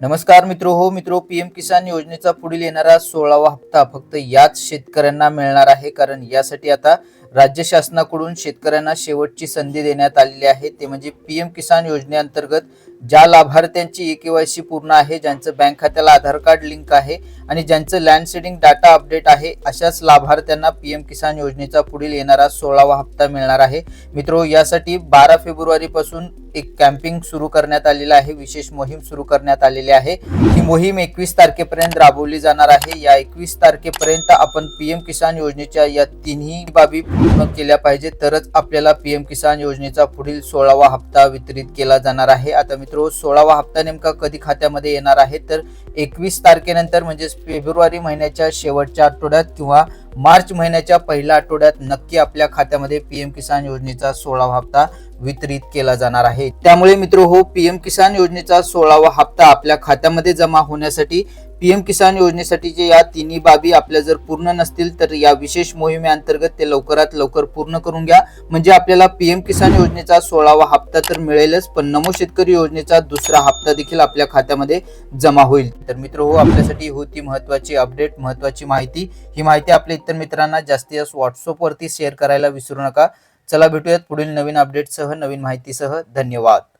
नमस्कार मित्रो हो मित्रो पीएम किसान योजनेचा पुढील येणारा सोळावा हप्ता फक्त याच शेतकऱ्यांना मिळणार आहे. कारण यासाठी आता राज्य शासनाकडून शेतकऱ्यांना शेवटची संधी देण्यात आलेली आहे. ते म्हणजे पीएम किसान योजनेअंतर्गत ज्या लाभार्थ्यांची केवायसी पूर्ण आहे ज्यांचं बँक खात्याला आधार कार्ड लिंक आहे आणि ज्यांचं लँड सेडिंग डाटा अपडेट आहे अशाच लाभार्थ्यांना पी एम किसान योजनेचा पुढील येणारा सोळावा हप्ता मिळणार आहे. मित्रो यासाठी बारा फेब्रुवारीपासून एक कॅम्पिंग सुरू करण्यात आलेलं आहे विशेष मोहीम सुरू करण्यात आलेली आहे. ही मोहीम एकवीस तारखेपर्यंत राबवली जाणार आहे. या एकवीस तारखेपर्यंत आपण पी एम किसान योजनेच्या या तिन्ही बाबी पूर्ण केल्या पाहिजे तरच आपल्याला पी एम किसान योजनेचा पुढील सोळावा हप्ता वितरित केला जाणार आहे. आता मित्रो सोळावा हप्ता नेमका कधी खात्यामध्ये येणार आहे? तर एकवीस तारखेनंतर म्हणजेच फेब्रुवारी महिन्याच्या शेवटच्या आठवड्यात किंवा मार्च महिन्याच्या पहिल्या आठवड्यात नक्की आपल्या खात्यामध्ये पी एम किसान योजनेचा सोळावा हप्ता वितरित केला जाणार आहे. त्यामुळे मित्र हो पी एम किसान योजनेचा सोळावा हप्ता आपल्या खात्यामध्ये जमा होण्यासाठी पीएम किसान योजनेसाठी जे या तिन्ही बाबी आपल्या जर पूर्ण नसतील तर या विशेष मोहिमेअंतर्गत ते लवकरात लवकर पूर्ण करून घ्या. म्हणजे आपल्याला पीएम किसान योजनेचा सोळावा हप्ता तर मिळेलच पण नमो शेतकरी योजनेचा दुसरा हप्ता देखील आपल्या खात्यामध्ये जमा होईल. तर मित्र हो आपल्यासाठी होती महत्वाची अपडेट महत्वाची माहिती. ही माहिती आपल्या इतर मित्रांना जास्तीत जास्त व्हॉट्सअपवरती शेअर करायला विसरू नका. चला भेटूयात पुढील नवीन अपडेटसह नवीन माहितीसह. धन्यवाद.